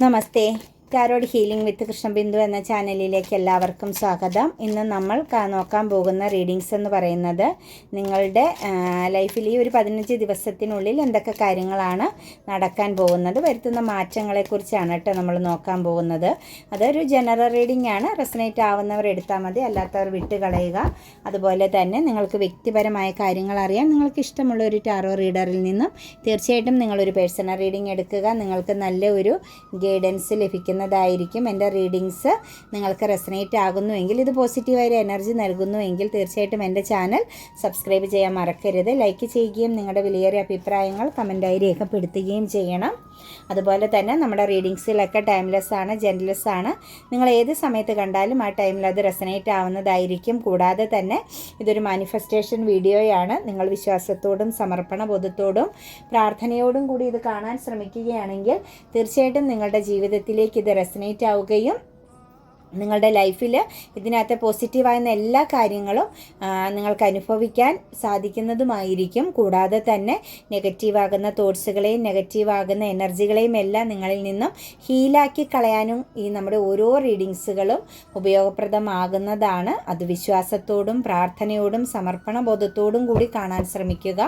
Namaste. Tarot healing with Krishnabindu എന്ന ചാനലിലേക്ക് എല്ലാവർക്കും സ്വാഗതം. ഇന്ന് നമ്മൾ നോക്കാൻ പോകുന്ന റീഡിങ്സ് എന്ന് പറയുന്നത് നിങ്ങളുടെ ലൈഫിൽ ഈ ഒരു പതിനഞ്ച് ദിവസത്തിനുള്ളിൽ എന്തൊക്കെ കാര്യങ്ങളാണ് നടക്കാൻ പോകുന്നത് വരുത്തുന്ന മാറ്റങ്ങളെക്കുറിച്ചാണ് കേട്ടോ നമ്മൾ നോക്കാൻ പോകുന്നത്. അതൊരു ജനറൽ റീഡിംഗ് ആണ്. റെസനേറ്റ് ആവുന്നവർ എടുത്താൽ മതി അല്ലാത്തവർ വിട്ട് കളയുക അതുപോലെ തന്നെ നിങ്ങൾക്ക് വ്യക്തിപരമായ കാര്യങ്ങൾ അറിയാൻ നിങ്ങൾക്ക് ഇഷ്ടമുള്ള ഒരു ടാറോ റീഡറിൽ നിന്നും തീർച്ചയായിട്ടും നിങ്ങളൊരു പേഴ്സണൽ റീഡിംഗ് എടുക്കുക. നിങ്ങൾക്ക് നല്ല ഒരു ഗൈഡൻസ് ലഭിക്കുന്നതായിരിക്കും എന്റെ റീഡിങ്സ് നിങ്ങൾക്ക് റെസനേറ്റ് ആകുന്നുവെങ്കിൽ ഇത് പോസിറ്റീവായ എനർജി നൽകുന്നുവെങ്കിൽ തീർച്ചയായിട്ടും എന്റെ ചാനൽ സബ്സ്ക്രൈബ് ചെയ്യാൻ മറക്കരുത്. ലൈക്ക് ചെയ്യുകയും നിങ്ങളുടെ വിലയേറിയ അഭിപ്രായങ്ങൾ കമന്റായി രേഖപ്പെടുത്തുകയും ചെയ്യണം. അതുപോലെ തന്നെ നമ്മുടെ റീഡിങ്സിലൊക്കെ ടൈംലെസ് ആണ് ജെൻലെസ് ആണ്. നിങ്ങൾ ഏത് സമയത്ത് കണ്ടാലും ആ ടൈമിൽ അത് റെസനേറ്റ് ആവുന്നതായിരിക്കും. കൂടാതെ തന്നെ ഇതൊരു മാനിഫെസ്റ്റേഷൻ വീഡിയോയാണ് നിങ്ങൾ വിശ്വാസത്തോടും സമർപ്പണ ബോധത്തോടും പ്രാർത്ഥനയോടും കൂടി ഇത് കാണാൻ ശ്രമിക്കുകയാണെങ്കിൽ തീർച്ചയായിട്ടും നിങ്ങളുടെ ജീവിതത്തിലേക്ക് ഇത് റെസനേറ്റ് ആവുകയും നിങ്ങളുടെ ലൈഫിൽ ഇതിനകത്ത് പോസിറ്റീവായിരുന്ന എല്ലാ കാര്യങ്ങളും നിങ്ങൾക്ക് അനുഭവിക്കാൻ സാധിക്കുന്നതുമായിരിക്കും. കൂടാതെ തന്നെ നെഗറ്റീവാകുന്ന തോട്ട്സുകളെയും നെഗറ്റീവാകുന്ന എനർജികളെയും എല്ലാം നിങ്ങളിൽ നിന്നും ഹീലാക്കി കളയാനും ഈ നമ്മുടെ ഓരോ റീഡിങ്സുകളും ഉപയോഗപ്രദമാകുന്നതാണ്. അത് വിശ്വാസത്തോടും പ്രാർത്ഥനയോടും സമർപ്പണ ബോധത്തോടും കൂടി കാണാൻ ശ്രമിക്കുക.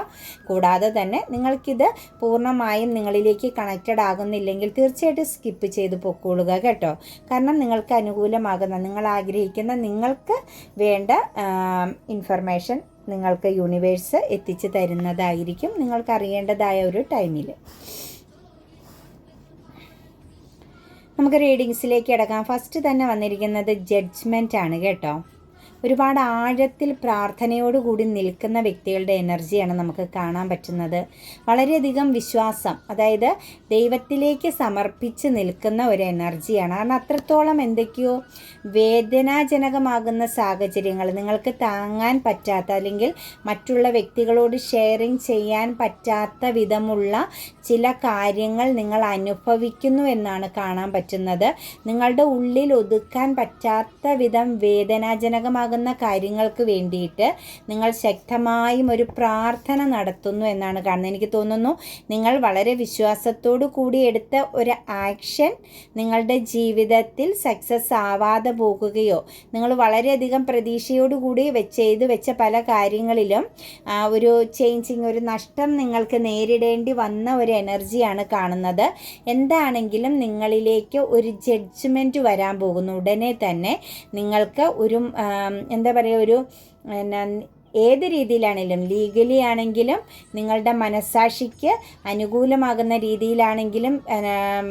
കൂടാതെ തന്നെ നിങ്ങൾക്കിത് പൂർണമായും നിങ്ങളിലേക്ക് കണക്റ്റഡ് ആകുന്നില്ലെങ്കിൽ തീർച്ചയായിട്ടും സ്കിപ്പ് ചെയ്ത് പൊക്കോളുക കേട്ടോ. കാരണം നിങ്ങൾക്ക് അനുകൂലമാകുന്ന നിങ്ങൾ ആഗ്രഹിക്കുന്ന നിങ്ങൾക്ക് വേണ്ട ഇൻഫർമേഷൻ നിങ്ങൾക്ക് യൂണിവേഴ്സ് എത്തിച്ചു തരുന്നതായിരിക്കും നിങ്ങൾക്ക് അറിയേണ്ടതായ ഒരു ടൈമിൽ നമുക്ക് റീഡിങ്സിലേക്ക് കിടക്കാം. ഫസ്റ്റ് തന്നെ വന്നിരിക്കുന്നത് ജഡ്ജ്മെന്റ് ആണ് കേട്ടോ. ഒരുപാട് ആഴത്തിൽ പ്രാർത്ഥനയോടുകൂടി നിൽക്കുന്ന വ്യക്തികളുടെ എനർജിയാണ് നമുക്ക് കാണാൻ പറ്റുന്നത്. വളരെയധികം വിശ്വാസം അതായത് ദൈവത്തിലേക്ക് സമർപ്പിച്ച് നിൽക്കുന്ന ഒരു എനർജിയാണ്. കാരണം അത്രത്തോളം എന്തൊക്കെയോ വേദനാജനകമാകുന്ന സാഹചര്യങ്ങൾ നിങ്ങൾക്ക് താങ്ങാൻ പറ്റാത്ത അല്ലെങ്കിൽ മറ്റുള്ള വ്യക്തികളോട് ഷെയറിങ് ചെയ്യാൻ പറ്റാത്ത വിധമുള്ള ചില കാര്യങ്ങൾ നിങ്ങൾ അനുഭവിക്കുന്നു എന്നാണ് കാണാൻ പറ്റുന്നത്. നിങ്ങളുടെ ഉള്ളിൽ ഒതുക്കാൻ പറ്റാത്ത വിധം വേദനാജനകമാകുന്ന കാര്യങ്ങൾക്ക് വേണ്ടിയിട്ട് നിങ്ങൾ ശക്തമായും ഒരു പ്രാർത്ഥന നടത്തുന്നു എന്നാണ് കാണുന്നത്. എനിക്ക് തോന്നുന്നു നിങ്ങൾ വളരെ വിശ്വാസത്തോടു കൂടി എടുത്ത ഒരു ആക്ഷൻ നിങ്ങളുടെ ജീവിതത്തിൽ സക്സസ് ആവാതെ പോകുകയോ നിങ്ങൾ വളരെയധികം പ്രതീക്ഷയോടുകൂടി വെച്ച് ചെയ്ത് വെച്ച പല കാര്യങ്ങളിലും ഒരു ചേഞ്ചിങ് ഒരു നഷ്ടം നിങ്ങൾക്ക് നേരിടേണ്ടി വന്ന ഒരു എനർജിയാണ് കാണുന്നത്. എന്താണെങ്കിലും നിങ്ങളിലേക്ക് ഒരു ജഡ്ജ്മെന്റ് വരാൻ പോകുന്നു. ഉടനെ തന്നെ നിങ്ങൾക്ക് ഒരു എന്താ പറയുക ഒരു എന്നാ ഏത് രീതിയിലാണെങ്കിലും ലീഗലി ആണെങ്കിലും നിങ്ങളുടെ മനസാക്ഷിക്ക് അനുകൂലമാകുന്ന രീതിയിലാണെങ്കിലും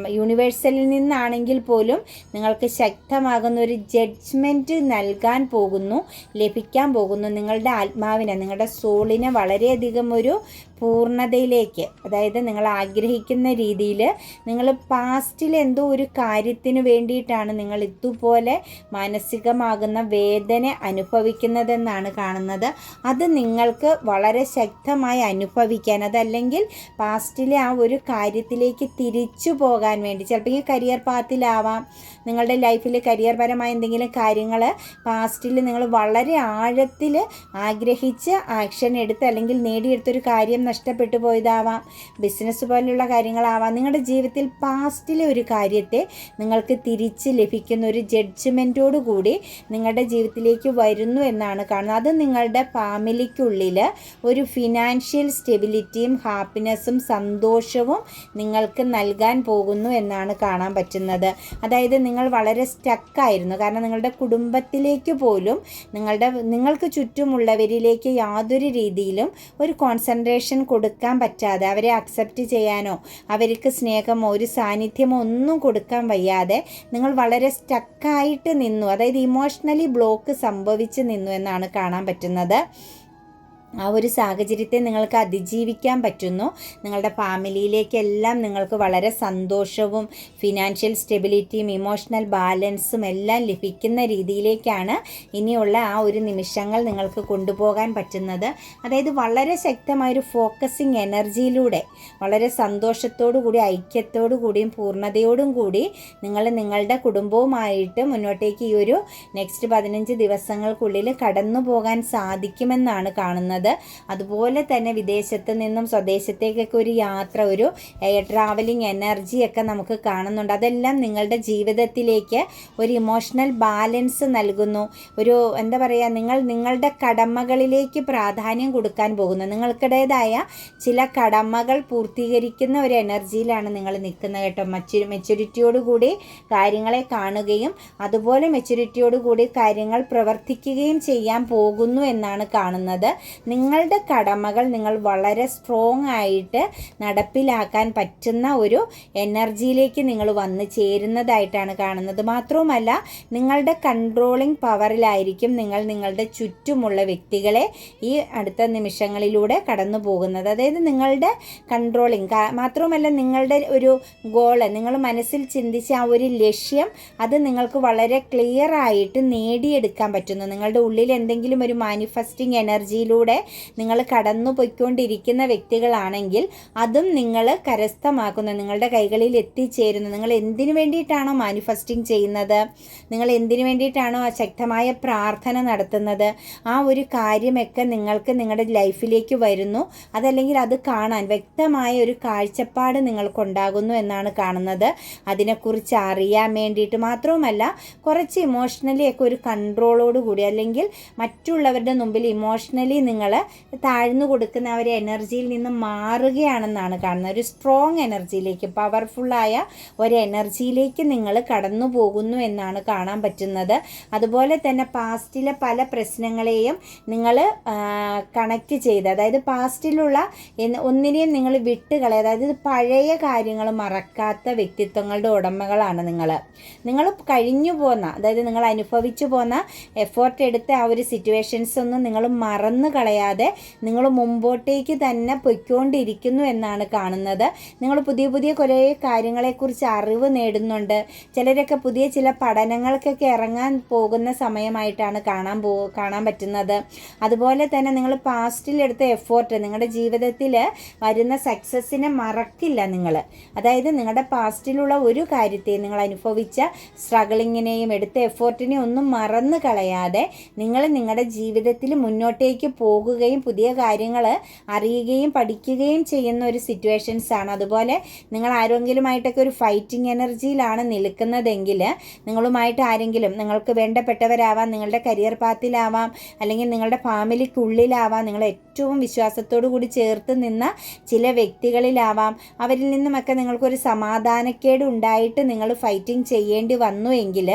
യൂണിവേഴ്സലിൽ നിന്നാണെങ്കിൽ പോലും നിങ്ങൾക്ക് ശക്തമാകുന്ന ഒരു ജഡ്ജ്മെന്റ് നൽകാൻ പോകുന്നു ലഭിക്കാൻ പോകുന്നു നിങ്ങളുടെ ആത്മാവിനെ നിങ്ങളുടെ സോളിനെ വളരെയധികം ഒരു പൂർണതയിലേക്ക് അതായത് നിങ്ങൾ ആഗ്രഹിക്കുന്ന രീതിയിൽ നിങ്ങൾ പാസ്റ്റിൽ എന്തോ ഒരു കാര്യത്തിന് വേണ്ടിയിട്ടാണ് നിങ്ങൾ ഇതുപോലെ മാനസികമാകുന്ന വേദന അനുഭവിക്കുന്നതെന്നാണ് കാണുന്നത്. അത് നിങ്ങൾക്ക് വളരെ ശക്തമായി അനുഭവിക്കാൻ അതല്ലെങ്കിൽ പാസ്റ്റിലെ ആ ഒരു കാര്യത്തിലേക്ക് തിരിച്ചു പോകാൻ വേണ്ടി ചിലപ്പോൾ ഈ കരിയർ പാത്തിലാവാം നിങ്ങളുടെ ലൈഫിൽ കരിയർ പരമായ എന്തെങ്കിലും കാര്യങ്ങൾ പാസ്റ്റിൽ നിങ്ങൾ വളരെ ആഴത്തിൽ ആഗ്രഹിച്ച് ആക്ഷൻ എടുത്ത് അല്ലെങ്കിൽ നേടിയെടുത്തൊരു കാര്യം നഷ്ടപ്പെട്ടു പോയതാവാം. ബിസിനസ് പോലെയുള്ള കാര്യങ്ങളാവാം. നിങ്ങളുടെ ജീവിതത്തിൽ പാസ്റ്റിലെ ഒരു കാര്യത്തെ നിങ്ങൾക്ക് തിരിച്ച് ലഭിക്കുന്ന ഒരു ജഡ്ജ്മെന്റോടു കൂടി നിങ്ങളുടെ ജീവിതത്തിലേക്ക് വരുന്നു എന്നാണ് കാണുന്നത്. അത് നിങ്ങളുടെ ഫാമിലിക്കുള്ളിൽ ഒരു ഫിനാൻഷ്യൽ സ്റ്റെബിലിറ്റിയും ഹാപ്പിനെസ്സും സന്തോഷവും നിങ്ങൾക്ക് നൽകാൻ പോകുന്നു എന്നാണ് കാണാൻ പറ്റുന്നത്. അതായത് നിങ്ങൾ വളരെ സ്റ്റക്കായിരുന്നു കാരണം നിങ്ങളുടെ കുടുംബത്തിലേക്ക് പോലും നിങ്ങളുടെ നിങ്ങൾക്ക് ചുറ്റുമുള്ളവരിലേക്ക് യാതൊരു രീതിയിലും ഒരു കോൺസെൻട്രേഷൻ കൊടുക്കാൻ പറ്റാതെ അവരെ അക്സെപ്റ്റ് ചെയ്യാനോ അവർക്ക് സ്നേഹമോ ഒരു സാന്നിധ്യമോ ഒന്നും കൊടുക്കാൻ വയ്യാതെ നിങ്ങൾ വളരെ സ്റ്റക്കായിട്ട് നിന്നു. അതായത് ഇമോഷണലി ബ്ലോക്ക് സംഭവിച്ച് നിന്നു എന്നാണ് കാണാൻ പറ്റുന്നത്. ആ ഒരു സാഹചര്യത്തെ നിങ്ങൾക്ക് അതിജീവിക്കാൻ പറ്റുന്നു. നിങ്ങളുടെ ഫാമിലിയിലേക്കെല്ലാം നിങ്ങൾക്ക് വളരെ സന്തോഷവും ഫിനാൻഷ്യൽ സ്റ്റെബിലിറ്റിയും ഇമോഷണൽ ബാലൻസും എല്ലാം ലഭിക്കുന്ന രീതിയിലേക്കാണ് ഇനിയുള്ള ആ ഒരു നിമിഷങ്ങൾ നിങ്ങൾക്ക് കൊണ്ടുപോകാൻ പറ്റുന്നത്. അതായത് വളരെ ശക്തമായൊരു ഫോക്കസിങ് എനർജിയിലൂടെ വളരെ സന്തോഷത്തോടു കൂടി ഐക്യത്തോടു കൂടിയും പൂർണതയോടും കൂടി നിങ്ങൾ നിങ്ങളുടെ കുടുംബവുമായിട്ട് മുന്നോട്ടേക്ക് ഈ ഒരു നെക്സ്റ്റ് പതിനഞ്ച് ദിവസങ്ങൾക്കുള്ളിൽ കടന്നു പോകാൻ സാധിക്കുമെന്നാണ് കാണുന്നത്. കാണുന്നത് അതുപോലെ തന്നെ വിദേശത്ത് നിന്നും സ്വദേശത്തേക്കൊക്കെ ഒരു യാത്ര ഒരു എയർ ട്രാവലിംഗ് എനർജിയൊക്കെ നമുക്ക് കാണുന്നുണ്ട്. അതെല്ലാം നിങ്ങളുടെ ജീവിതത്തിലേക്ക് ഒരു ഇമോഷണൽ ബാലൻസ് നൽകുന്നു. ഒരു എന്താ പറയുക നിങ്ങൾ നിങ്ങളുടെ കടമകളിലേക്ക് പ്രാധാന്യം കൊടുക്കാൻ പോകുന്നു. നിങ്ങൾക്കിടേതായ ചില കടമകൾ പൂർത്തീകരിക്കുന്ന ഒരു എനർജിയിലാണ് നിങ്ങൾ നിൽക്കുന്നത് കേട്ടോ. മച്ചു മെച്ചുരിറ്റിയോടുകൂടി കാര്യങ്ങളെ കാണുകയും അതുപോലെ മെച്ചുരിറ്റിയോടുകൂടി കാര്യങ്ങൾ പ്രവർത്തിക്കുകയും ചെയ്യാൻ പോകുന്നു എന്നാണ് കാണുന്നത്. നിങ്ങളുടെ കടമകൾ നിങ്ങൾ വളരെ സ്ട്രോങ് ആയിട്ട് നടപ്പിലാക്കാൻ പറ്റുന്ന ഒരു എനർജിയിലേക്ക് നിങ്ങൾ വന്ന് ചേരുന്നതായിട്ടാണ് കാണുന്നത്. മാത്രവുമല്ല നിങ്ങളുടെ കൺട്രോളിംഗ് പവറിലായിരിക്കും നിങ്ങൾ നിങ്ങളുടെ ചുറ്റുമുള്ള വ്യക്തികളെ ഈ അടുത്ത നിമിഷങ്ങളിലൂടെ കടന്നു പോകുന്നത്. അതായത് നിങ്ങളുടെ കൺട്രോളിങ് മാത്രവുമല്ല നിങ്ങളുടെ ഒരു ഗോൾ നിങ്ങൾ മനസ്സിൽ ചിന്തിച്ച ആ ഒരു ലക്ഷ്യം അത് നിങ്ങൾക്ക് വളരെ ക്ലിയർ ആയിട്ട് നേടിയെടുക്കാൻ പറ്റുന്നു. നിങ്ങളുടെ ഉള്ളിൽ എന്തെങ്കിലും ഒരു മാനിഫെസ്റ്റിംഗ് എനർജിയിലൂടെ നിങ്ങൾ കടന്നു പോയിക്കൊണ്ടിരിക്കുന്ന വ്യക്തികളാണെങ്കിൽ അതും നിങ്ങൾ കരസ്ഥമാക്കുന്നു. നിങ്ങളുടെ കൈകളിൽ എത്തിച്ചേരുന്നു. നിങ്ങൾ എന്തിനു വേണ്ടിയിട്ടാണോ മാനിഫെസ്റ്റിംഗ് ചെയ്യുന്നത്? നിങ്ങൾ എന്തിനു വേണ്ടിയിട്ടാണോ ആ ശക്തമായ പ്രാർത്ഥന നടത്തുന്നത്? ആ ഒരു കാര്യമൊക്കെ നിങ്ങൾക്ക് നിങ്ങളുടെ ലൈഫിലേക്ക് വരുന്നു. അതല്ലെങ്കിൽ അത് കാണാൻ വ്യക്തമായ ഒരു കാഴ്ചപ്പാട് നിങ്ങൾക്കുണ്ടാകുന്നു എന്നാണ് കാണുന്നത്. അതിനെക്കുറിച്ച് അറിയാൻ വേണ്ടിയിട്ട് മാത്രവുമല്ല കുറച്ച് ഇമോഷണലി ഒക്കെ ഒരു കൺട്രോളോട് കൂടി അല്ലെങ്കിൽ മറ്റുള്ളവരുടെ മുമ്പിൽ ഇമോഷണലി നിങ്ങൾ താഴ്ന്നു കൊടുക്കുന്ന ഒരു എനർജിയിൽ നിന്ന് മാറുകയാണെന്നാണ് കാണുന്നത്. ഒരു സ്ട്രോങ് എനർജിയിലേക്ക് പവർഫുള്ളായ ഒരു എനർജിയിലേക്ക് നിങ്ങൾ കടന്നു പോകുന്നു എന്നാണ് കാണാൻ പറ്റുന്നത്. അതുപോലെ തന്നെ പാസ്റ്റിലെ പല പ്രശ്നങ്ങളെയും നിങ്ങൾ കണക്ട് ചെയ്ത് അതായത് പാസ്റ്റിലുള്ള ഒന്നിനെയും നിങ്ങൾ വിട്ടുകളെ അതായത് പഴയ കാര്യങ്ങൾ മറക്കാത്ത വ്യക്തിത്വങ്ങളുടെ ഉടമകളാണ് നിങ്ങൾ നിങ്ങൾ കഴിഞ്ഞു പോന്ന അതായത് നിങ്ങൾ അനുഭവിച്ചു പോന്ന എഫേർട്ട് എടുത്ത ആ ഒരു സിറ്റുവേഷൻസ് ഒന്നും നിങ്ങൾ മറന്നു കളയാതെ നിങ്ങൾ മുമ്പോട്ടേക്ക് തന്നെ പൊയ്ക്കൊണ്ടിരിക്കുന്നു എന്നാണ് കാണുന്നത്. നിങ്ങൾ പുതിയ പുതിയ കുറേ കാര്യങ്ങളെക്കുറിച്ച് അറിവ് നേടുന്നുണ്ട്. ചിലരൊക്കെ പുതിയ ചില പഠനങ്ങൾക്കൊക്കെ ഇറങ്ങാൻ പോകുന്ന സമയമായിട്ടാണ് കാണാൻ പോ കാണാൻ പറ്റുന്നത്. അതുപോലെ തന്നെ നിങ്ങൾ പാസ്റ്റിലെടുത്ത എഫേർട്ട് നിങ്ങളുടെ ജീവിതത്തിൽ വരുന്ന സക്സസ്സിനെ മറക്കില്ല നിങ്ങൾ. അതായത് നിങ്ങളുടെ പാസ്റ്റിലുള്ള ഒരു കാര്യത്തെ നിങ്ങൾ അനുഭവിച്ച സ്ട്രഗിളിങ്ങിനെയും എടുത്ത എഫേർട്ടിനെയും ഒന്നും മറന്നു കളയാതെ നിങ്ങൾ നിങ്ങളുടെ ജീവിതത്തിൽ മുന്നോട്ടേക്ക് പോകുകയും പുതിയ കാര്യങ്ങൾ അറിയുകയും പഠിക്കുകയും ചെയ്യുന്ന ഒരു സിറ്റുവേഷൻസ് ആണ്. അതുപോലെ നിങ്ങൾ ആരെങ്കിലുമായിട്ടൊക്കെ ഒരു ഫൈറ്റിംഗ് എനർജിയിലാണ് നിൽക്കുന്നതെങ്കിൽ നിങ്ങളുമായിട്ട് ആരെങ്കിലും നിങ്ങൾക്ക് വേണ്ടപ്പെട്ടവരാവാം നിങ്ങളുടെ കരിയർ പാത്തിലാവാം അല്ലെങ്കിൽ നിങ്ങളുടെ ഫാമിലിക്കുള്ളിലാവാം നിങ്ങൾ ഏറ്റവും വിശ്വാസത്തോടു കൂടി ചേർത്ത് നിന്ന ചില വ്യക്തികളിലാവാം അവരിൽ നിന്നുമൊക്കെ നിങ്ങൾക്കൊരു സമാധാനക്കേട് ഉണ്ടായിട്ട് നിങ്ങൾ ഫൈറ്റിംഗ് ചെയ്യേണ്ടി വന്നു എങ്കിൽ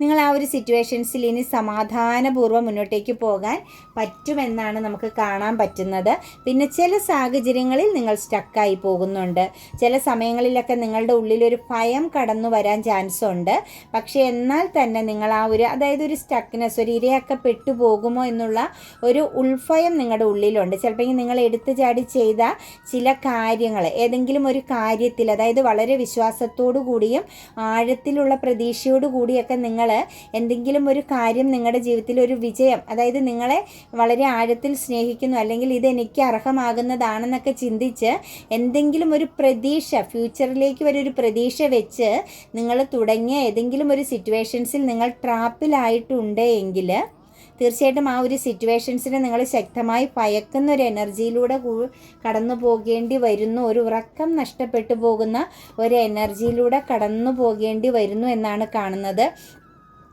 നിങ്ങൾ ആ ഒരു സിറ്റുവേഷൻസിൽ ഇനി സമാധാനപൂർവം മുന്നോട്ടേക്ക് പോകാൻ പറ്റുമെന്നാണ് നമുക്ക് കാണാൻ പറ്റുന്നത്. പിന്നെ ചില സാഹചര്യങ്ങളിൽ നിങ്ങൾ സ്റ്റക്കായി പോകുന്നുണ്ട്. ചില സമയങ്ങളിലൊക്കെ നിങ്ങളുടെ ഉള്ളിലൊരു ഭയം കടന്നു വരാൻ ചാൻസ് ഉണ്ട്. പക്ഷേ എന്നാൽ തന്നെ നിങ്ങൾ ആ ഒരു അതായത് ഒരു സ്റ്റക്നെസ് ഒരു ഇരയാക്കപ്പെട്ടു പോകുമോ എന്നുള്ള ഒരു ഉൾഭയം നിങ്ങളുടെ ഉള്ളിലുണ്ട്. ചിലപ്പോൾ നിങ്ങൾ എടുത്തു ചാടി ചെയ്ത ചില കാര്യങ്ങൾ ഏതെങ്കിലും ഒരു കാര്യത്തിൽ അതായത് വളരെ വിശ്വാസത്തോടു കൂടിയും ആഴത്തിലുള്ള പ്രതീക്ഷയോടു കൂടിയൊക്കെ നിങ്ങൾ എന്തെങ്കിലും ഒരു കാര്യം നിങ്ങളുടെ ജീവിതത്തിൽ ഒരു വിജയം അതായത് നിങ്ങളെ വളരെ ആഴത്തിൽ സ്നേഹിക്കുന്നു അല്ലെങ്കിൽ ഇത് എനിക്ക് അർഹമാകുന്നതാണെന്നൊക്കെ ചിന്തിച്ച് എന്തെങ്കിലും ഒരു പ്രതീക്ഷ ഫ്യൂച്ചറിലേക്ക് വരെ ഒരു പ്രതീക്ഷ വെച്ച് നിങ്ങൾ തുടങ്ങിയ ഏതെങ്കിലും ഒരു സിറ്റുവേഷൻസിൽ നിങ്ങൾ ട്രാപ്പിലായിട്ടുണ്ട് എങ്കിൽ തീർച്ചയായിട്ടും ആ ഒരു സിറ്റുവേഷൻസിനെ നിങ്ങൾ ശക്തമായി പയക്കുന്ന ഒരു എനർജിയിലൂടെ കടന്നു പോകേണ്ടി വരുന്നു. ഒരു ഉറക്കം നഷ്ടപ്പെട്ടു പോകുന്ന ഒരു എനർജിയിലൂടെ കടന്നു പോകേണ്ടി വരുന്നു എന്നാണ് കാണുന്നത്.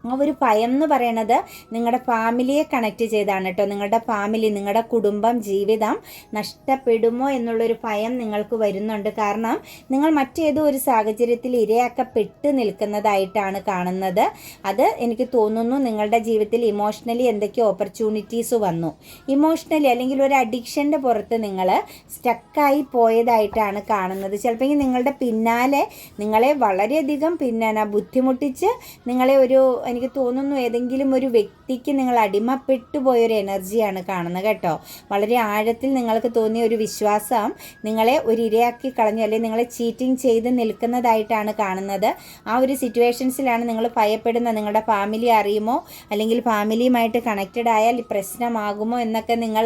ആ ഒരു ഭയം എന്ന് പറയണത് നിങ്ങളുടെ ഫാമിലിയെ കണക്ട് ചെയ്താണ് കേട്ടോ. നിങ്ങളുടെ ഫാമിലി നിങ്ങളുടെ കുടുംബം ജീവിതം നഷ്ടപ്പെടുമോ എന്നുള്ളൊരു ഭയം നിങ്ങൾക്ക് വരുന്നുണ്ട്. കാരണം നിങ്ങൾ മറ്റേതോ ഒരു സാഹചര്യത്തിൽ ഇരയാക്കപ്പെട്ട് നിൽക്കുന്നതായിട്ടാണ് കാണുന്നത്. അത് എനിക്ക് തോന്നുന്നു നിങ്ങളുടെ ജീവിതത്തിൽ ഇമോഷണലി എന്തൊക്കെ ഓപ്പർച്യൂണിറ്റീസ് വന്നു. ഇമോഷണലി അല്ലെങ്കിൽ ഒരു അഡിക്ഷന്റെ പുറത്ത് നിങ്ങൾ സ്റ്റക്കായി പോയതായിട്ടാണ് കാണുന്നത്. ചിലപ്പോൾ നിങ്ങളുടെ പിന്നാലെ നിങ്ങളെ വളരെയധികം പിന്നെ ബുദ്ധിമുട്ടിച്ച് നിങ്ങളെ ഒരു എനിക്ക് തോന്നുന്നു ഏതെങ്കിലും ഒരു വ്യക്തിക്ക് നിങ്ങൾ അടിമപ്പെട്ടു പോയൊരു എനർജിയാണ് കാണുന്നത് കേട്ടോ. വളരെ ആഴത്തിൽ നിങ്ങൾക്ക് തോന്നിയ ഒരു വിശ്വാസം നിങ്ങളെ ഒരു ഇരയാക്കി കളഞ്ഞു അല്ലെങ്കിൽ നിങ്ങളെ ചീറ്റിംഗ് ചെയ്ത് നിൽക്കുന്നതായിട്ടാണ് കാണുന്നത്. ആ ഒരു സിറ്റുവേഷൻസിലാണ് നിങ്ങൾ ഭയപ്പെടുന്നത്. നിങ്ങളുടെ ഫാമിലി അറിയുമോ? അല്ലെങ്കിൽ ഫാമിലിയുമായിട്ട് കണക്റ്റഡ് ആയാൽ പ്രശ്നമാകുമോ എന്നൊക്കെ നിങ്ങൾ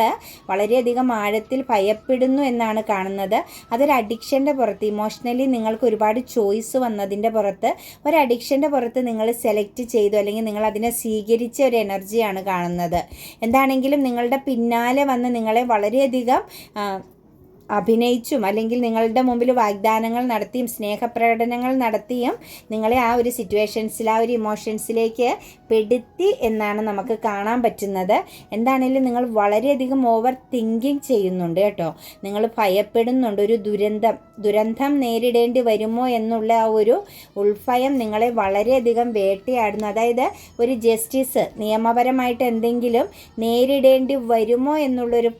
വളരെയധികം ആഴത്തിൽ ഭയപ്പെടുന്നു എന്നാണ് കാണുന്നത്. അതൊരു അഡിക്ഷന്റെ പുറത്ത് ഇമോഷണലി നിങ്ങൾക്ക് ഒരുപാട് ചോയ്സ് വന്നതിന്റെ പുറത്ത് ഒരു അഡിക്ഷന്റെ പുറത്ത് നിങ്ങൾ സെലക്ട് ചെയ്ത ചെയ്തു അല്ലെങ്കിൽ നിങ്ങൾ അതിനെ സ്വീകരിച്ച ഒരു എനർജിയാണ് കാണുന്നത്. എന്താണെങ്കിലും നിങ്ങളുടെ പിന്നാലെ വന്ന് നിങ്ങളെ വളരെയധികം അഭിനയിച്ചും അല്ലെങ്കിൽ നിങ്ങളുടെ മുമ്പിൽ വാഗ്ദാനങ്ങൾ നടത്തിയും സ്നേഹപ്രകടനങ്ങൾ നടത്തിയും നിങ്ങളെ ആ ഒരു സിറ്റുവേഷൻസിൽ ആ ഒരു ഇമോഷൻസിലേക്ക് പെടുത്തി എന്നാണ് നമുക്ക് കാണാൻ പറ്റുന്നത്. എന്താണെങ്കിലും നിങ്ങൾ വളരെയധികം ഓവർ തിങ്കിങ് ചെയ്യുന്നുണ്ട് കേട്ടോ. നിങ്ങൾ ഭയപ്പെടുന്നുണ്ട്. ഒരു ദുരന്തം ദുരന്തം നേരിടേണ്ടി വരുമോ എന്നുള്ള ആ ഒരു ഉൾഭയം നിങ്ങളെ വളരെയധികം വേട്ടയാടുന്നു. അതായത് ഒരു ജസ്റ്റിസ് നിയമപരമായിട്ട് എന്തെങ്കിലും നേരിടേണ്ടി വരുമോ എന്നുള്ളൊരു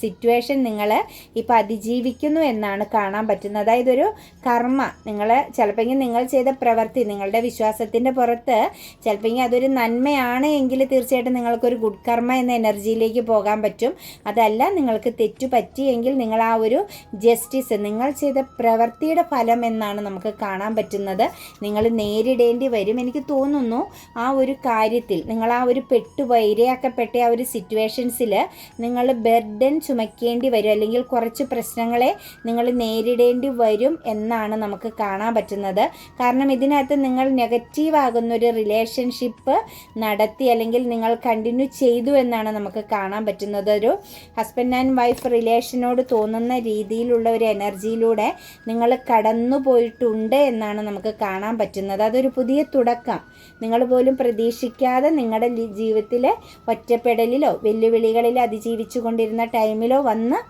സിറ്റുവേഷൻ നിങ്ങൾ ഇപ്പോൾ അതിജീവിക്കുന്നു എന്നാണ് കാണാൻ പറ്റുന്നത്. അതായത് ഒരു കർമ്മ. നിങ്ങൾ ചിലപ്പോൾ നിങ്ങൾ ചെയ്ത പ്രവൃത്തി നിങ്ങളുടെ വിശ്വാസത്തിന്റെ പുറത്ത് ചിലപ്പോൾ അതൊരു നന്മയാണ് എങ്കിൽ തീർച്ചയായിട്ടും നിങ്ങൾക്കൊരു ഗുഡ് കർമ്മ എന്ന എനർജിയിലേക്ക് പോകാൻ പറ്റും. അതല്ല നിങ്ങൾക്ക് തെറ്റു പറ്റിയെങ്കിൽ നിങ്ങൾ ആ ഒരു ജസ്റ്റിസ് നിങ്ങൾ ചെയ്ത പ്രവൃത്തിയുടെ ഫലം എന്നാണ് നമുക്ക് കാണാൻ പറ്റുന്നത്. നിങ്ങൾ നേരിടേണ്ടി വരും. എനിക്ക് തോന്നുന്നു ആ ഒരു കാര്യത്തിൽ നിങ്ങൾ ആ ഒരു പെട്ടുപോയി ഇരയാക്കപ്പെട്ട ആ ഒരു സിറ്റുവേഷൻസിൽ നിങ്ങൾ ബെർഡൻ ചുമക്കേണ്ടി വരും. അല്ലെങ്കിൽ കുറച്ച് പ്രശ്നങ്ങളെ നിങ്ങൾ നേരിടേണ്ടി വരും എന്നാണ് നമുക്ക് കാണാൻ പറ്റുന്നത്. കാരണം ഇതിനകത്ത് നിങ്ങൾ നെഗറ്റീവ് ആകുന്ന ഒരു റിലേഷൻഷിപ്പ് നടത്തി അല്ലെങ്കിൽ നിങ്ങൾ കണ്ടിന്യൂ ചെയ്തു എന്നാണ് നമുക്ക് കാണാൻ പറ്റുന്നത്. ഒരു ഹസ്ബൻഡ് ആൻഡ് വൈഫ് റിലേഷനോട് തോന്നുന്ന രീതിയിലുള്ള ഒരു എനർജിയിലൂടെ നിങ്ങൾ കടന്നു പോയിട്ടുണ്ട് എന്നാണ് നമുക്ക് കാണാൻ പറ്റുന്നത്. അതൊരു പുതിയ തുടക്കം. നിങ്ങൾ പോലും പ്രതീക്ഷിക്കാതെ നിങ്ങളുടെ ജീവിതത്തിലെ ഒറ്റപ്പെടലിലോ വെല്ലുവിളികളിൽ അതിജീവിച്ചു കൊണ്ടിരുന്ന ടൈമിലോ വന്ന്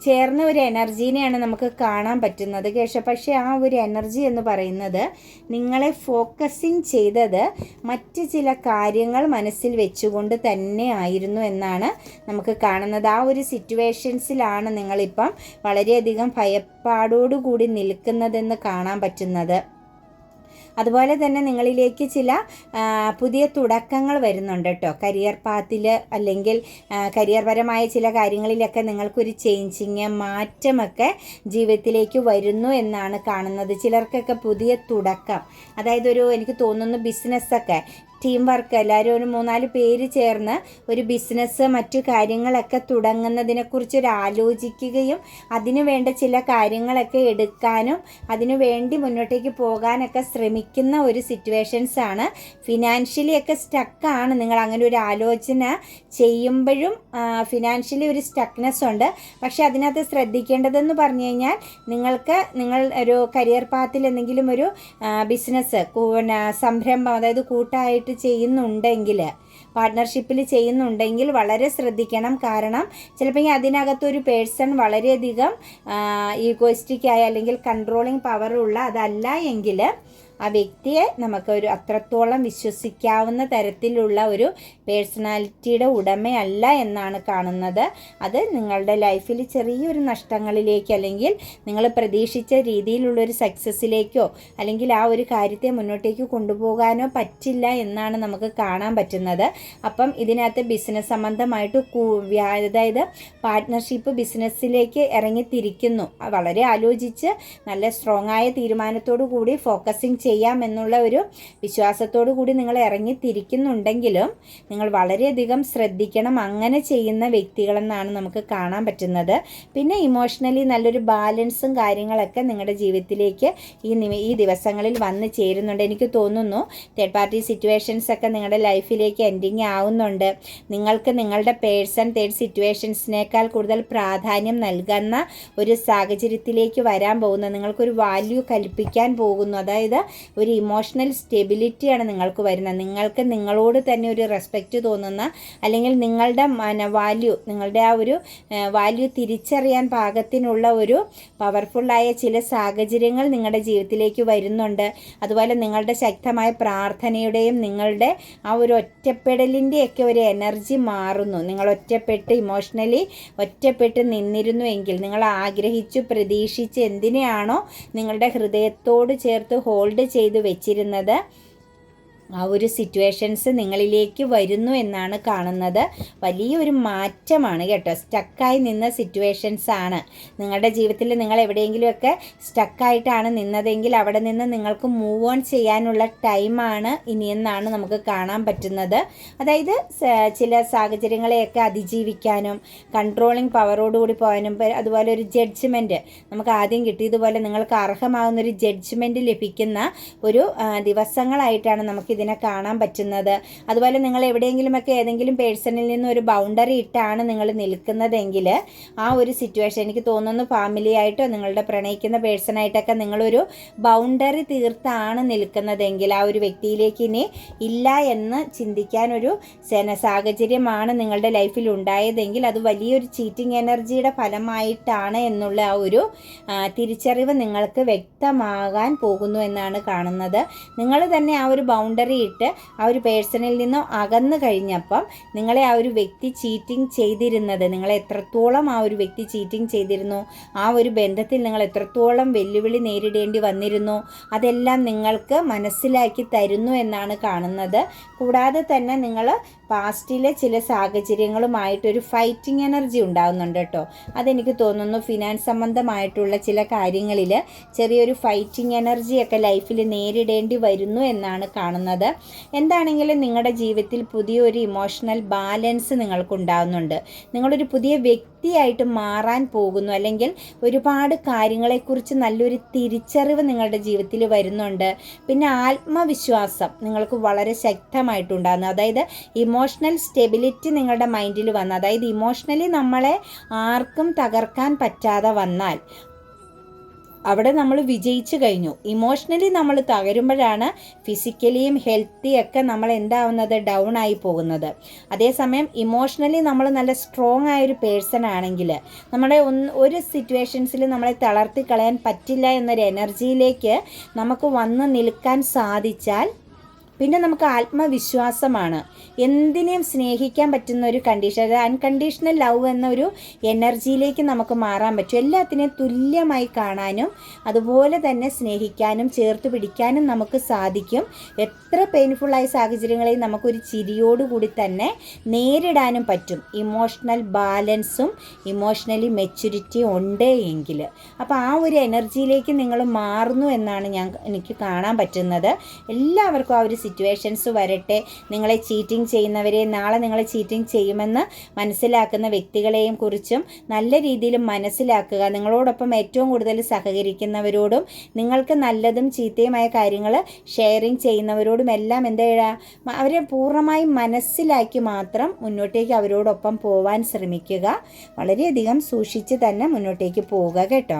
ചേർന്ന ഒരു എനർജീനെയാണ് നമുക്ക് കാണാൻ പറ്റുന്നത് കേഷ പക്ഷേ ആ ഒരു എനർജി എന്ന് പറയുന്നത് നിങ്ങളെ ഫോക്കസിങ് ചെയ്തത് മറ്റ് ചില കാര്യങ്ങൾ മനസ്സിൽ വെച്ചുകൊണ്ട് തന്നെ ആയിരുന്നു എന്നാണ് നമുക്ക് കാണുന്നത്. ആ ഒരു സിറ്റുവേഷൻസിലാണ് നിങ്ങളിപ്പം വളരെയധികം ഭയപ്പാടോടുകൂടി നിൽക്കുന്നതെന്ന് കാണാൻ പറ്റുന്നത്. അതുപോലെ തന്നെ നിങ്ങളിലേക്ക് ചില പുതിയ തുടക്കങ്ങൾ വരുന്നുണ്ട് കേട്ടോ. കരിയർ പാത്തിൽ അല്ലെങ്കിൽ കരിയർ കരിയർപരമായ ചില കാര്യങ്ങളിലൊക്കെ നിങ്ങൾക്കൊരു ചേഞ്ചിങ് മാറ്റമൊക്കെ ജീവിതത്തിലേക്ക് വരുന്നു എന്നാണ് കാണുന്നത്. ചിലർക്കൊക്കെ പുതിയ തുടക്കം അതായത് ഒരു എനിക്ക് തോന്നുന്നു ബിസിനസ്സൊക്കെ ടീം വർക്ക് എല്ലാവരും ഒരു മൂന്നാൽ പേര് ചേർന്ന് ഒരു ബിസിനസ് മറ്റു കാര്യങ്ങളൊക്കെ തുടങ്ങുന്നതിനെക്കുറിച്ച് ഒരു ആലോചിക്കുകയും അതിനു വേണ്ട ചില കാര്യങ്ങളൊക്കെ എടുക്കാനും അതിനു വേണ്ടി മുന്നോട്ടേക്ക് പോകാനൊക്കെ ശ്രമിക്കുന്ന ഒരു സിറ്റുവേഷൻസ് ആണ്. ഫിനാൻഷ്യലി ഒക്കെ സ്റ്റക്കാണ് നിങ്ങൾ അങ്ങനെ ഒരു ആലോചന ചെയ്യുമ്പോഴും ഫിനാൻഷ്യലി ഒരു സ്റ്റക്നെസ് ഉണ്ട്. പക്ഷെ അതിനകത്ത് ശ്രദ്ധിക്കേണ്ടതെന്ന് പറഞ്ഞു കഴിഞ്ഞാൽ നിങ്ങൾക്ക് നിങ്ങൾ ഒരു കരിയർ പാത്തിൽ എന്തെങ്കിലും ഒരു ബിസിനസ് സംരംഭം അതായത് കൂട്ടായിട്ട് ചെയ്യുന്നുണ്ടെങ്കിൽ പാർട്ട്ണർഷിപ്പിൽ ചെയ്യുന്നുണ്ടെങ്കിൽ വളരെ ശ്രദ്ധിക്കണം. കാരണം ചിലപ്പോൾ അതിനകത്തൊരു പേഴ്സൺ വളരെയധികം ഈഗോയിസ്റ്റിക്കായ അല്ലെങ്കിൽ കൺട്രോളിങ് പവറുള്ള അതല്ല എങ്കിൽ ആ വ്യക്തിയെ നമുക്ക് ഒരു അത്രത്തോളം വിശ്വസിക്കാവുന്ന തരത്തിലുള്ള ഒരു പേഴ്സണാലിറ്റിയുടെ ഉടമയല്ല എന്നാണ് കാണുന്നത്. അത് നിങ്ങളുടെ ലൈഫിൽ ചെറിയൊരു നഷ്ടങ്ങളിലേക്ക് അല്ലെങ്കിൽ നിങ്ങൾ പ്രതീക്ഷിച്ച രീതിയിലുള്ളൊരു സക്സസ്സിലേക്കോ അല്ലെങ്കിൽ ആ ഒരു കാര്യത്തെ മുന്നോട്ടേക്ക് കൊണ്ടുപോകാനോ പറ്റില്ല എന്നാണ് നമുക്ക് കാണാൻ പറ്റുന്നത്. അപ്പം ഇതിനകത്ത് ബിസിനസ് സംബന്ധമായിട്ട് അതായത് പാർട്ട്ണർഷിപ്പ് ബിസിനസ്സിലേക്ക് ഇറങ്ങിത്തിരിക്കുന്നു. വളരെ ആലോചിച്ച് നല്ല സ്ട്രോങ് ആയ തീരുമാനത്തോടു കൂടി ഫോക്കസിങ് ചെയ്യാം എന്നുള്ള ഒരു വിശ്വാസത്തോടു കൂടി നിങ്ങൾ ഇറങ്ങിത്തിരിക്കുന്നുണ്ടെങ്കിലും നിങ്ങൾ വളരെയധികം ശ്രദ്ധിക്കണം. അങ്ങനെ ചെയ്യുന്ന വ്യക്തികളെന്നാണ് നമുക്ക് കാണാൻ പറ്റുന്നത്. പിന്നെ ഇമോഷണലി നല്ലൊരു ബാലൻസും കാര്യങ്ങളൊക്കെ നിങ്ങളുടെ ജീവിതത്തിലേക്ക് ഈ ഈ ദിവസങ്ങളിൽ വന്ന് ചേരുന്നുണ്ട്. എനിക്ക് തോന്നുന്നു തേർഡ് പാർട്ടി സിറ്റുവേഷൻസ് ഒക്കെ നിങ്ങളുടെ ലൈഫിലേക്ക് എൻഡിങ് ആവുന്നുണ്ട്. നിങ്ങൾക്ക് നിങ്ങളുടെ പേഴ്സൺ തേർഡ് സിറ്റുവേഷൻസിനേക്കാൾ കൂടുതൽ പ്രാധാന്യം നൽകുന്ന ഒരു സാഹചര്യത്തിലേക്ക് വരാൻ പോകുന്ന. നിങ്ങൾക്കൊരു വാല്യൂ കൽപ്പിക്കാൻ പോകുന്നു. അതായത് ഒരു ഇമോഷണൽ സ്റ്റെബിലിറ്റിയാണ് നിങ്ങൾക്ക് വരുന്നത്. നിങ്ങൾക്ക് നിങ്ങളോട് തന്നെ ഒരു റെസ്പെക്റ്റ് തോന്നുന്ന അല്ലെങ്കിൽ നിങ്ങളുടെ വാല്യൂ നിങ്ങളുടെ ആ ഒരു വാല്യൂ തിരിച്ചറിയാൻ പാകത്തിനുള്ള ഒരു പവർഫുള്ളായ ചില സാഹചര്യങ്ങൾ നിങ്ങളുടെ ജീവിതത്തിലേക്ക് വരുന്നുണ്ട്. അതുപോലെ നിങ്ങളുടെ ശക്തമായ പ്രാർത്ഥനയുടെയും നിങ്ങളുടെ ആ ഒരു ഒറ്റപ്പെടലിന്റെയൊക്കെ ഒരു എനർജി മാറുന്നു. നിങ്ങൾ ഒറ്റപ്പെട്ട് ഇമോഷണലി ഒറ്റപ്പെട്ട് നിന്നിരുന്നു എങ്കിൽ നിങ്ങൾ ആഗ്രഹിച്ചു പ്രതീക്ഷിച്ച് എന്തിനെയാണോ നിങ്ങളുടെ ഹൃദയത്തോട് ചേർത്ത് ഹോൾഡ് ചെയ്ത് വെച്ചിരുന്നത്. ആ ഒരു സിറ്റുവേഷൻസ് നിങ്ങളിലേക്ക് വരുന്നു എന്നാണ് കാണുന്നത്. വലിയൊരു മാറ്റമാണ് കേട്ടോ. സ്റ്റക്കായി നിന്ന സിറ്റുവേഷൻസ് ആണ്. നിങ്ങളുടെ ജീവിതത്തിൽ നിങ്ങൾ എവിടെയെങ്കിലുമൊക്കെ സ്റ്റക്കായിട്ടാണ് നിന്നതെങ്കിൽ അവിടെ നിന്ന് നിങ്ങൾക്ക് മൂവ് ഓൺ ചെയ്യാനുള്ള ടൈമാണ് ഇനിയെന്നാണ് നമുക്ക് കാണാൻ പറ്റുന്നത്. അതായത് ചില സാഹചര്യങ്ങളെയൊക്കെ അതിജീവിക്കാനും കൺട്രോളിങ് പവറോടുകൂടി പോകാനും അതുപോലെ ഒരു ജഡ്ജ്മെന്റ് നമുക്ക് ആദ്യം കിട്ടിയതുപോലെ നിങ്ങൾക്ക് അർഹമാകുന്ന ഒരു ജഡ്ജ്മെന്റ് ലഭിക്കുന്ന ഒരു ദിവസങ്ങളായിട്ടാണ് നമുക്ക് ഇതിനെ കാണാൻ പറ്റുന്നത്. അതുപോലെ നിങ്ങൾ എവിടെയെങ്കിലുമൊക്കെ ഏതെങ്കിലും പേഴ്സണിൽ നിന്ന് ഒരു ബൗണ്ടറി ഇട്ടാണ് നിങ്ങൾ നിൽക്കുന്നതെങ്കിൽ ആ ഒരു സിറ്റുവേഷൻ എനിക്ക് തോന്നുന്നു ഫാമിലി ആയിട്ടോ നിങ്ങളുടെ പ്രണയിക്കുന്ന പേഴ്സണായിട്ടൊക്കെ നിങ്ങളൊരു ബൗണ്ടറി തീർത്താണ് നിൽക്കുന്നതെങ്കിൽ ആ ഒരു വ്യക്തിയിലേക്ക് ഇനി ഇല്ല എന്ന് ചിന്തിക്കാൻ ഒരു സാഹചര്യമാണ് നിങ്ങളുടെ ലൈഫിൽ ഉണ്ടായതെങ്കിൽ അത് വലിയൊരു ചീറ്റിംഗ് എനർജിയുടെ ഫലമായിട്ടാണ് എന്നുള്ള ആ ഒരു തിരിച്ചറിവ് നിങ്ങൾക്ക് വ്യക്തമാകാൻ പോകുന്നു എന്നാണ് കാണുന്നത്. നിങ്ങൾ തന്നെ ആ ഒരു ബൗണ്ടറി ഇട്ട് ആ ഒരു പേഴ്സണിൽ നിന്നും അകന്നു കഴിഞ്ഞപ്പം നിങ്ങളെ ആ ഒരു വ്യക്തി ചീറ്റിംഗ് ചെയ്തിരുന്നത് നിങ്ങളെ എത്രത്തോളം ആ ഒരു വ്യക്തി ചീറ്റിംഗ് ചെയ്തിരുന്നു ആ ഒരു ബന്ധത്തിൽ നിങ്ങൾ എത്രത്തോളം വെല്ലുവിളി നേരിടേണ്ടി വന്നിരുന്നു അതെല്ലാം നിങ്ങൾക്ക് മനസ്സിലാക്കി തരുന്നു എന്നാണ് കാണുന്നത്. കൂടാതെ തന്നെ നിങ്ങൾ പാസ്റ്റിലെ ചില സാഹചര്യങ്ങളുമായിട്ടൊരു ഫൈറ്റിംഗ് എനർജി ഉണ്ടാകുന്നുണ്ട് കേട്ടോ. അതെനിക്ക് തോന്നുന്നു ഫിനാൻസ് സംബന്ധമായിട്ടുള്ള ചില കാര്യങ്ങളിൽ ചെറിയൊരു ഫൈറ്റിംഗ് എനർജിയൊക്കെ ലൈഫിൽ നേരിടേണ്ടി വരുന്നു എന്നാണ് കാണുന്നത്. എന്താണെങ്കിലും നിങ്ങളുടെ ജീവിതത്തിൽ പുതിയൊരു ഇമോഷണൽ ബാലൻസ് നിങ്ങൾക്കുണ്ടാകുന്നുണ്ട് നിങ്ങളൊരു പുതിയ വ്യക്തിയായിട്ട് മാറാൻ പോകുന്നു. അല്ലെങ്കിൽ ഒരുപാട് കാര്യങ്ങളെക്കുറിച്ച് നല്ലൊരു തിരിച്ചറിവ് നിങ്ങളുടെ ജീവിതത്തിൽ വരുന്നുണ്ട്. പിന്നെ ആത്മവിശ്വാസം നിങ്ങൾക്ക് വളരെ ശക്തമായിട്ടുണ്ടാകുന്നു അതായത് ഇമോഷണൽ സ്റ്റെബിലിറ്റി നിങ്ങളുടെ മൈൻഡിൽ വന്ന്. അതായത് ഇമോഷണലി നമ്മളെ ആർക്കും തകർക്കാൻ പറ്റാതെ വന്നാൽ അവിടെ നമ്മൾ വിജയിച്ചു കഴിഞ്ഞു. ഇമോഷണലി നമ്മൾ തകരുമ്പോഴാണ് ഫിസിക്കലിയും ഹെൽത്തി ഒക്കെ നമ്മൾ എന്താവുന്നത്? ഡൗൺ ആയി പോകുന്നത്. അതേസമയം ഇമോഷണലി നമ്മൾ നല്ല സ്ട്രോങ് ആയൊരു പേഴ്സൺ ആണെങ്കിൽ നമ്മുടെ ഒരു സിറ്റുവേഷൻസിൽ നമ്മളെ തളർത്തി കളയാൻ പറ്റില്ല എന്നൊരു എനർജിയിലേക്ക് നമുക്ക് വന്ന് നിൽക്കാൻ സാധിച്ചാൽ പിന്നെ നമുക്ക് ആത്മവിശ്വാസമാണ്. എന്തിനേയും സ്നേഹിക്കാൻ പറ്റുന്ന ഒരു കണ്ടീഷൻ അൺകണ്ടീഷണൽ ലവ് എന്നൊരു എനർജിയിലേക്ക് നമുക്ക് മാറാൻ പറ്റും. എല്ലാത്തിനെയും തുല്യമായി കാണാനും അതുപോലെ തന്നെ സ്നേഹിക്കാനും ചേർത്ത് പിടിക്കാനും നമുക്ക് സാധിക്കും. എത്ര പെയിൻഫുള്ളായ സാഹചര്യങ്ങളെയും നമുക്കൊരു ചിരിയോടുകൂടി തന്നെ നേരിടാനും പറ്റും. ഇമോഷണൽ ബാലൻസും ഇമോഷണലി മെച്യൂരിറ്റി ഉണ്ട് എങ്കിൽ. അപ്പോൾ ആ ഒരു എനർജിയിലേക്ക് നിങ്ങൾ മാറുന്നു എന്നാണ് ഞാൻ എനിക്ക് കാണാൻ പറ്റുന്നത്. എല്ലാവർക്കും ആ ഒരു സിറ്റുവേഷൻസ് വരട്ടെ. നിങ്ങളെ ചീറ്റിംഗ് ചെയ്യുന്നവരെ നാളെ നിങ്ങളെ ചീറ്റിംഗ് ചെയ്യുമെന്ന് മനസ്സിലാക്കുന്ന വ്യക്തികളെയും കുറിച്ചും നല്ല രീതിയിൽ മനസ്സിലാക്കുക. നിങ്ങളോടൊപ്പം ഏറ്റവും കൂടുതൽ സഹകരിക്കുന്നവരോടും നിങ്ങൾക്ക് നല്ലതും ചീത്തയുമായ കാര്യങ്ങൾ ഷെയറിങ് ചെയ്യുന്നവരോടും എല്ലാം എന്താ അവരെ പൂർണമായും മനസ്സിലാക്കി മാത്രം മുന്നോട്ടേക്ക് അവരോടൊപ്പം പോവാൻ ശ്രമിക്കുക. വളരെയധികം സൂക്ഷിച്ച് തന്നെ മുന്നോട്ടേക്ക് പോവുക കേട്ടോ.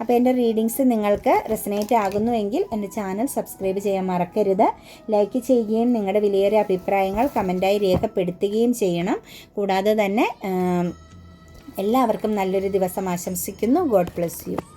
അപ്പോൾ എന്റെ റീഡിങ്സ് നിങ്ങൾക്ക് റെസനേറ്റ് ആകുന്നുവെങ്കിൽ എന്റെ ചാനൽ സബ്സ്ക്രൈബ് ചെയ്യാൻ മറക്കരുത്. ലൈക്ക് ചെയ്യുകയും നിങ്ങളുടെ വിലയേറിയ അഭിപ്രായങ്ങൾ കമന്റായി രേഖപ്പെടുത്തുകയും ചെയ്യണം. കൂടാതെ തന്നെ എല്ലാവർക്കും നല്ലൊരു ദിവസം ആശംസിക്കുന്നു. God bless you